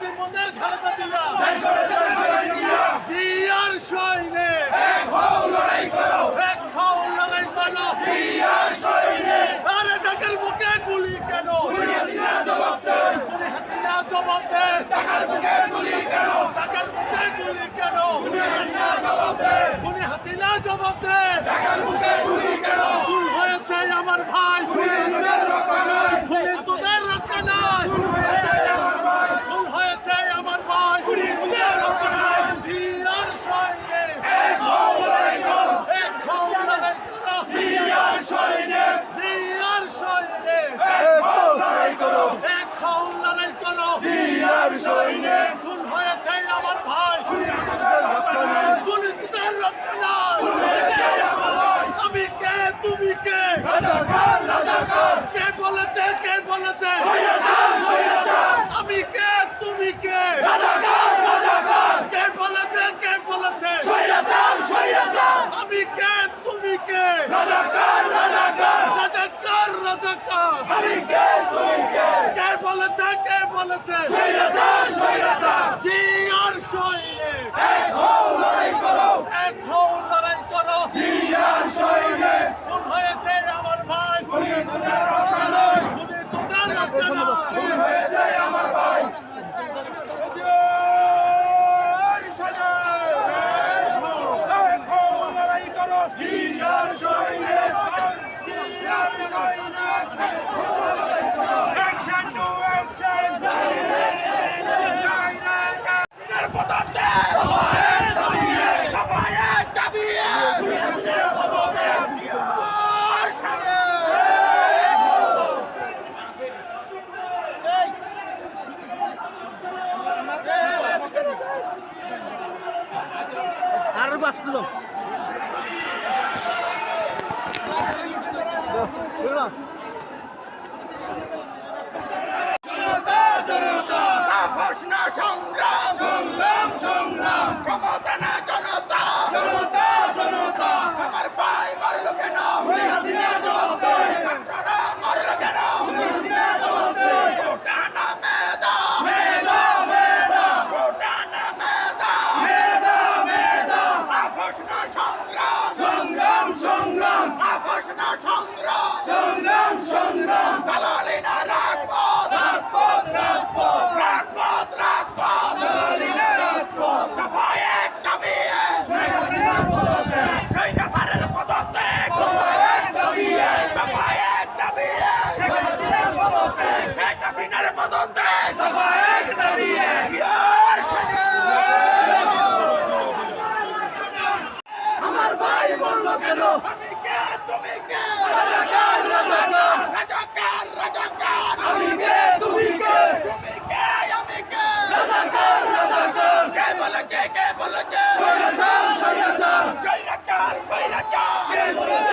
মুক্তিপদের খালেদা জিয়া আছে। আমি কে? তুমি কে? কে বলেছে? কে বলেছে? আমি কে? তুমি কে? রাজাকার রাজাকার। কে কে কে বলেছে? কে বলেছে? আসতে দাও সংগ্রাম সংগ্রাম সংগ্রাম ক্ষমতা কেন? আমি কে তুমি কে রাজাকার রাজাকার। কে বলেছে স্বৈরাচার স্বৈরাচার। স্বৈরাচার স্বৈরাচার। কে বলেছে?